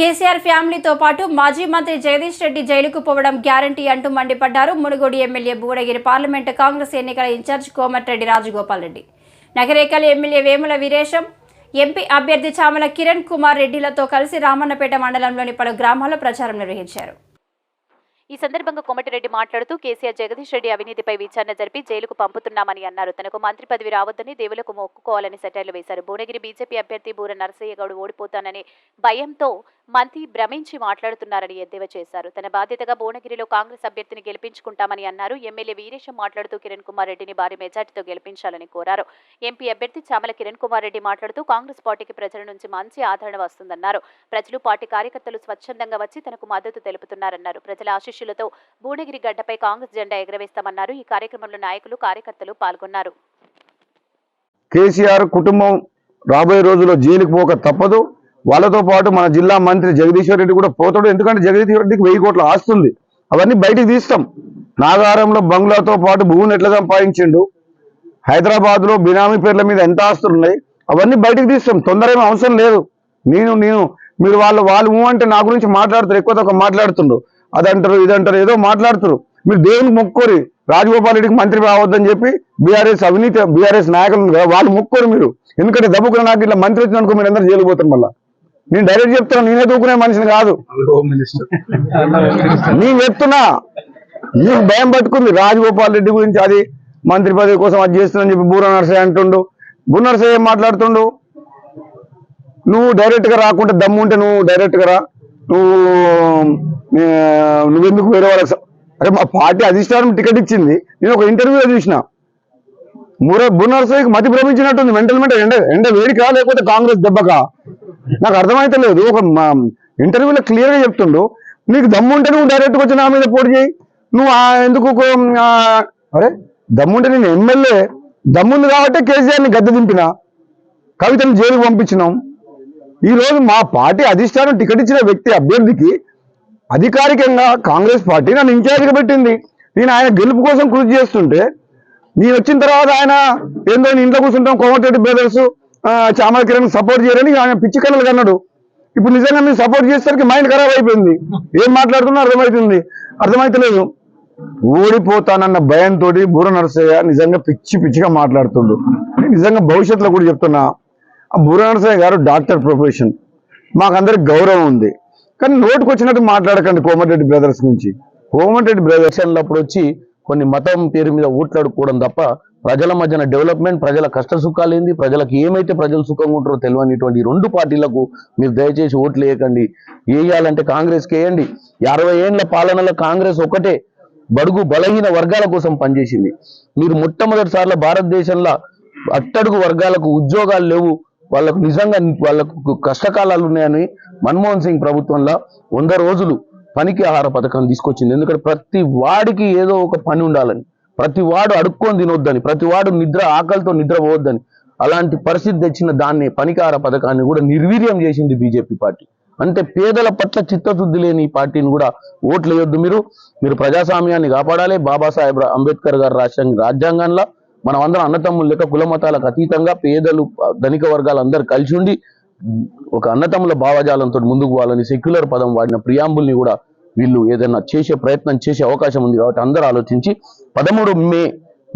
కేసీఆర్ ఫ్యామిలీతో పాటు మాజీ మంత్రి జగదీష్ రెడ్డి జైలుకు పోవడం గ్యారంటీ అంటూ మండిపడ్డారు. Munugode MLA Bhuvanagiri parliament Congress ఎన్నికల in-charge Komatireddy Rajagopal Reddy. Nakrekal MLA Vemula Veeresham MP అభ్యర్థి చామల కిరణ్ కుమార్ రెడ్డిలతో కలిసి రామన్నపేట మండలంలోని పలు గ్రామాల్లో ప్రచారం నిర్వహించారు. ఈ సందర్భంగా కోమటిరెడ్డి మాట్లాడుతూ కేసీఆర్ జగదీష్ రెడ్డి అవినీతిపై విచారణ జరిపి జైలుకు పంపుతున్నామని అన్నారు. తనకు మంత్రి పదవి రావద్దని దేవులకు మొక్కుకోవాలని సెటైర్లు వేశారు. భువనగిరి బీజేపీ అభ్యర్థి బూర నరసయ్య గౌడ్ ఓడిపోతానని భయంతో మంత్రి భ్రమించి మాట్లాడుతున్నారని ఎద్దేవా చేశారు. తన బాధ్యతగా భువనగిరిలో కాంగ్రెస్ అభ్యర్థిని గెలిపించుకుంటామని అన్నారు. ఎమ్మెల్యే వీరేశం మాట్లాడుతూ కిరణ్ కుమార్ రెడ్డిని భారీ మెజార్టీతో గెలిపించాలని కోరారు. ఎంపీ అభ్యర్థి చామల కిరణ్ కుమార్ రెడ్డి మాట్లాడుతూ కాంగ్రెస్ పార్టీకి ప్రజల నుంచి మంచి ఆదరణ వస్తుందన్నారు. ప్రజలు పార్టీ కార్యకర్తలు స్వచ్ఛందంగా వచ్చి తనకు మద్దతు తెలుపుతున్నారన్నారు. ప్రజల ఆశీస్సులతో భువనగిరి గడ్డపై కాంగ్రెస్ జెండా ఎగరవేస్తామన్నారు. ఈ కార్యక్రమంలో నాయకులు కార్యకర్తలు పాల్గొన్నారు. కేసీఆర్ కుటుంబం రాబోయే రోజుల్లో జైలుకు పోక తప్పదు. వాళ్ళతో పాటు మన జిల్లా మంత్రి జగదీశ్వర్ రెడ్డి కూడా పోతాడు. ఎందుకంటే జగదీశ్వర్ రెడ్డికి వెయ్యి కోట్ల ఆస్తుంది అవన్నీ బయటికి తీస్తాం. నాగారంలో బంగ్లాతో పాటు భూమిని ఎట్లా సంపాదించిండు? హైదరాబాద్లో బినామీ పేర్ల మీద ఎంత ఆస్తులు ఉన్నాయి? అవన్నీ బయటికి తీస్తాం. తొందర అవసరం లేదు. నేను నేను మీరు వాళ్ళు వాళ్ళు అంటే నా గురించి మాట్లాడుతారు. ఎక్కువ తక్కువ మాట్లాడుతుండ్రు. అదంటారు ఇదంటారు ఏదో మాట్లాడుతారు మీరు దేవునికి మొక్కోరి రాజగోపాల్ రెడ్డికి మంత్రి రావద్దని చెప్పి బీఆర్ఎస్ అవినీతి బీఆర్ఎస్ నాయకులు వాళ్ళు మొక్కోరు మీరు. ఎందుకంటే దబ్బుకున్న నాకు ఇట్లా మంత్రి వచ్చిందనుకో మీరు అందరూ జైలు పోతారు మళ్ళీ. నేను డైరెక్ట్ చెప్తున్నా నేనే దూకునే మనిషిని కాదు. నేను చెప్తున్నా నీకు భయం పట్టుకుంది రాజగోపాల్ రెడ్డి గురించి అది మంత్రి పదవి కోసం అది చేస్తుందని చెప్పి బూర నర్సయ్య అంటుండు. బూర నర్సయ్య ఏం మాట్లాడుతుండు? నువ్వు డైరెక్ట్గా రాకుంటే దమ్ము ఉంటే నువ్వు డైరెక్ట్గా రా. నువ్వు నువ్వెందుకు వేరే వాళ్ళకి అరే మా పార్టీ అధిష్టానం టికెట్ ఇచ్చింది. నేను ఒక ఇంటర్వ్యూలో చూసిన. ముర బున్నర్సయ్యకి మతి భ్రమించినట్టుంది మెంటల్ మెంటల్ ఎండ ఎండ వేడికా లేకపోతే కాంగ్రెస్ దెబ్బకా? నాకు అర్థమైతే లేదు. ఒక ఇంటర్వ్యూలో క్లియర్గా చెప్తుండు నీకు దమ్ముంటే నువ్వు డైరెక్ట్గా వచ్చి నా మీద పోటీ చేయి. నువ్వు ఎందుకు అరే దమ్ముంటే నేను ఎమ్మెల్యే దమ్ముంది కాబట్టి కేసీఆర్ని గద్దె దింపిన కవితను జైలుకు పంపించినాం. ఈరోజు మా పార్టీ అధిష్టానం టికెట్ ఇచ్చిన వ్యక్తి అభ్యర్థికి అధికారికంగా కాంగ్రెస్ పార్టీ నన్ను ఇన్ఛార్జ్గా పెట్టింది. నేను ఆయన గెలుపు కోసం కృషి చేస్తుంటే నేను వచ్చిన తర్వాత ఆయన ఏందో ఇంట్లో కూర్చుంటాం కోమటిరెడ్డి బ్రదర్స్ చామల కిరణ్ సపోర్ట్ చేయాలని ఆయన పిచ్చి కళలు అన్నాడు ఇప్పుడు నిజంగా మీరు సపోర్ట్ చేసేసరికి మైండ్ ఖరాబ్ అయిపోయింది. ఏం మాట్లాడుతున్నా అర్థమవుతుంది అర్థమైతలేదు. ఓడిపోతానన్న భయంతో బూర నరసయ్య నిజంగా పిచ్చి పిచ్చిగా మాట్లాడుతుండు. నిజంగా భవిష్యత్తులో కూడా చెప్తున్నా. ఆ బూర నరసయ్య గారు డాక్టర్ ప్రొఫెషన్. మాకందరికి గౌరవం ఉంది. కానీ నోటుకు వచ్చినట్టు మాట్లాడకండి కోమటిరెడ్డి బ్రదర్స్ గురించి కోమటిరెడ్డి బ్రదర్స్ అప్పుడు వచ్చి కొన్ని మతం పేరు మీద ఊట్లాడుకోవడం తప్ప ప్రజల మధ్యన డెవలప్మెంట్ ప్రజల కష్ట సుఖాలు ఏంది? ప్రజలకు ఏమైతే ప్రజలు సుఖంగా ఉంటారో తెలియనిటువంటి రెండు పార్టీలకు మీరు దయచేసి ఓట్లు వేయకండి. వేయాలంటే కాంగ్రెస్కి వేయండి. అరవై ఏండ్ల పాలనలో కాంగ్రెస్ ఒకటే బడుగు బలహీన వర్గాల కోసం పనిచేసింది. మీరు మొట్టమొదటిసార్లు భారతదేశంలో అట్టడుగు వర్గాలకు ఉద్యోగాలు లేవు. వాళ్ళకు నిజంగా వాళ్ళకు కష్టకాలాలు ఉన్నాయని మన్మోహన్ సింగ్ ప్రభుత్వంలో వంద రోజులు పనికి ఆహార పథకం తీసుకొచ్చింది. ఎందుకంటే ప్రతి వాడికి ఏదో ఒక పని ఉండాలని. ప్రతి వాడు అడుక్కొని తినొద్దని ప్రతి వాడు నిద్ర ఆకలితో నిద్ర పోవద్దని అలాంటి పరిస్థితి తెచ్చిన దాన్ని పనికార పథకాన్ని కూడా నిర్వీర్యం చేసింది బీజేపీ పార్టీ. అంటే పేదల పట్ల చిత్తశుద్ధి లేని ఈ పార్టీని కూడా ఓట్లు వేయొద్దు మీరు. మీరు ప్రజాస్వామ్యాన్ని కాపాడాలి. బాబాసాహెబ్ అంబేద్కర్ గారు రాసిన రాజ్యాంగంలో మనం అందరం అన్నతమ్ములు లెక్క కులమతాలకు అతీతంగా పేదలు ధనిక వర్గాలు అందరు కలిసి ఉండి ఒక అన్నతమ్ముల భావజాలంతో ముందుకు పోవాలని సెక్యులర్ పదం వాడిన ప్రియాంబుల్ని కూడా వీళ్ళు ఏదైనా చేసే ప్రయత్నం చేసే అవకాశం ఉంది కాబట్టి అందరూ ఆలోచించి పదమూడు మే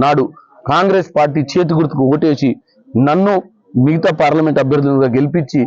నాడు కాంగ్రెస్ పార్టీ చేతి గుర్తుకు ఓటేసి నన్ను మిగతా పార్లమెంట్ అభ్యర్థులుగా గెలిపించి